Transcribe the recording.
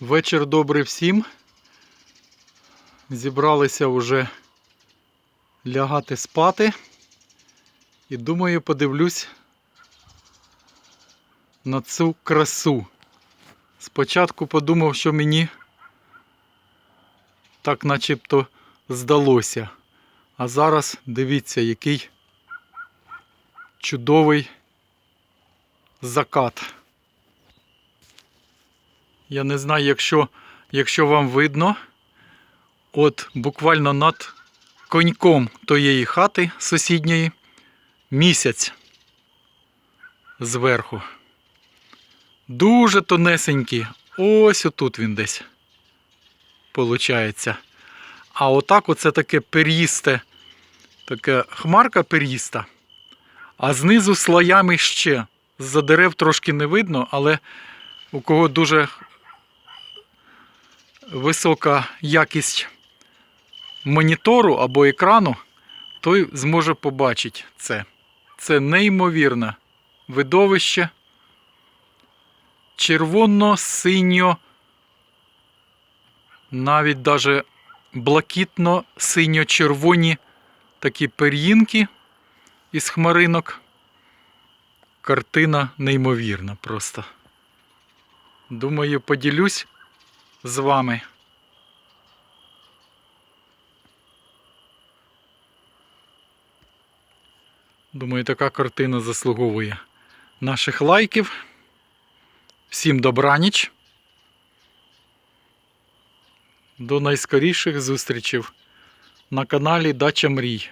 Вечір добрий всім. Зібралися вже лягати спати. І думаю, подивлюсь на цю красу. Спочатку подумав, що мені так начебто здалося. А зараз дивіться, який чудовий закат. Я не знаю, якщо, якщо вам видно, от буквально над коньком тієї хати сусідньої місяць зверху. Дуже тонесенький. Ось отут він десь. Получається. А отак оце таке пер'їсте, таке хмарка пер'їста, а знизу слоями ще. З-за дерев трошки не видно, але у кого дуже висока якість монітору або екрану, той зможе побачити це. Це неймовірне видовище. Червоно-синьо, навіть даже блакитно-синьо-червоні такі пер'їнки із хмаринок. Картина неймовірна просто. Думаю, поділюсь з вами. Думаю, така картина заслуговує наших лайків. Всім добраніч. До найскоріших зустрічей на каналі Дача Мрій.